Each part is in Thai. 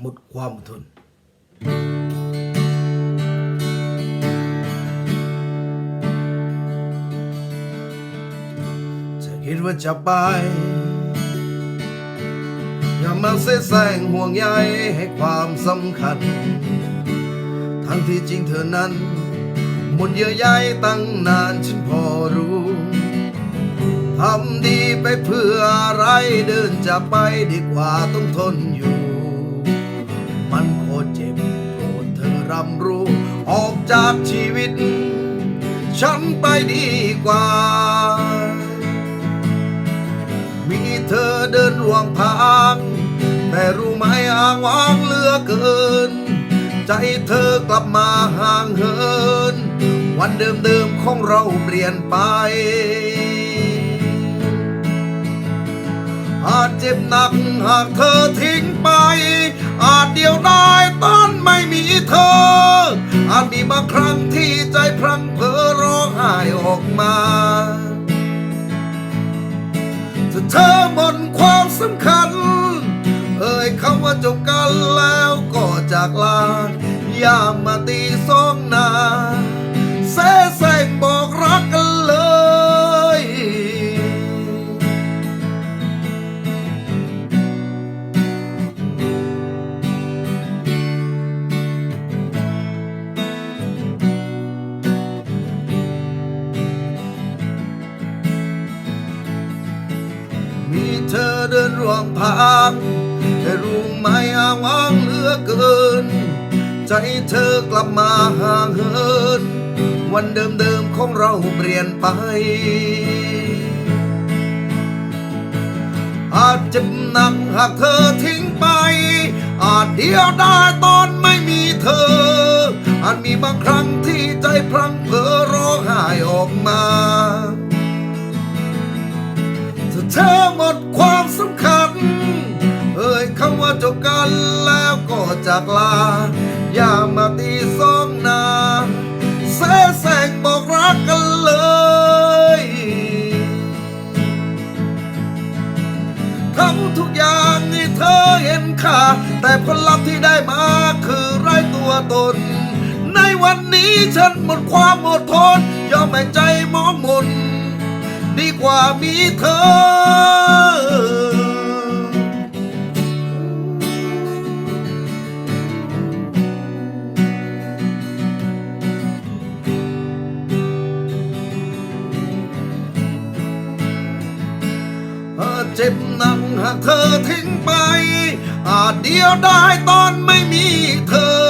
หมดความอดทนจะคิดว่าจะไปอย่ามาเสแสร้งห่วงใยให้ความสำคัญ ทั้งที่จริงเธอนั้น หมดเยื่อใยตั้งนานฉันพอรู้ทำดีไปเพื่ออะไรเดินจากไปดีกว่าต้องทนอยู่ากชีวิต ฉันไปดีกว่า มีเธอเดินร่วงทางแต่รู้ไหมอ้างว้างเหลือเกิน ใจเธอกลับมาห่างเหิน วันเดิมๆของเราเปลี่ยนไป อาจเจ็บหนักหากเธอทิ้งไป อาจเดียวดายตอนไม่มีเธอ บางครั้งที่ใจพลังเผลอร้องไห้ออกมาถ้าเธอหมดความสำคัญ เอ่ยคำว่าจบกันแล้วก็จากลาย่าม ร่วมทางแต่รู้ไหมอาว้างเหลือเกิน ใจเธอกลับมาห่างเหิน วันเดิมๆของเราเปลี่ยนไป อาจเจ็บหนักหากเธอทิ้งไป อาจเดียวได้ตอนไม่มีเธอ อาจมีบางครั้งที่ใจพลังเผลอร้องไห้ออกมาถ้า จบกันแล้วก็จากลา อย่ามาตีสองนาแซ่แซงบอกรักกันเลย ทำทุกอย่างให้เธอเห็นค่าแต่ผลลัพธ์ที่ได้มาคือไร้ตัวตน ในวันนี้ฉันหมดความอดทน ยอมให้ใจมองมน ดีกว่ามีเธอ เจ็บหนักหากเธอทิ้งไป อาจเดียวได้ตอนไม่มีเธอ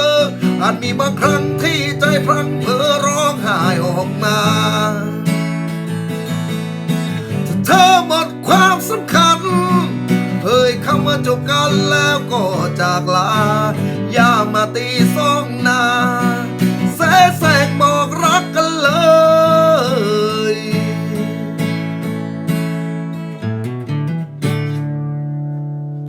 อาจมีบางครั้งที่ใจพลังเผลอร้องไห้ออกมาเธอหมดความสำคัญเอ่ยคำว่าจบกันแล้วก็จากลา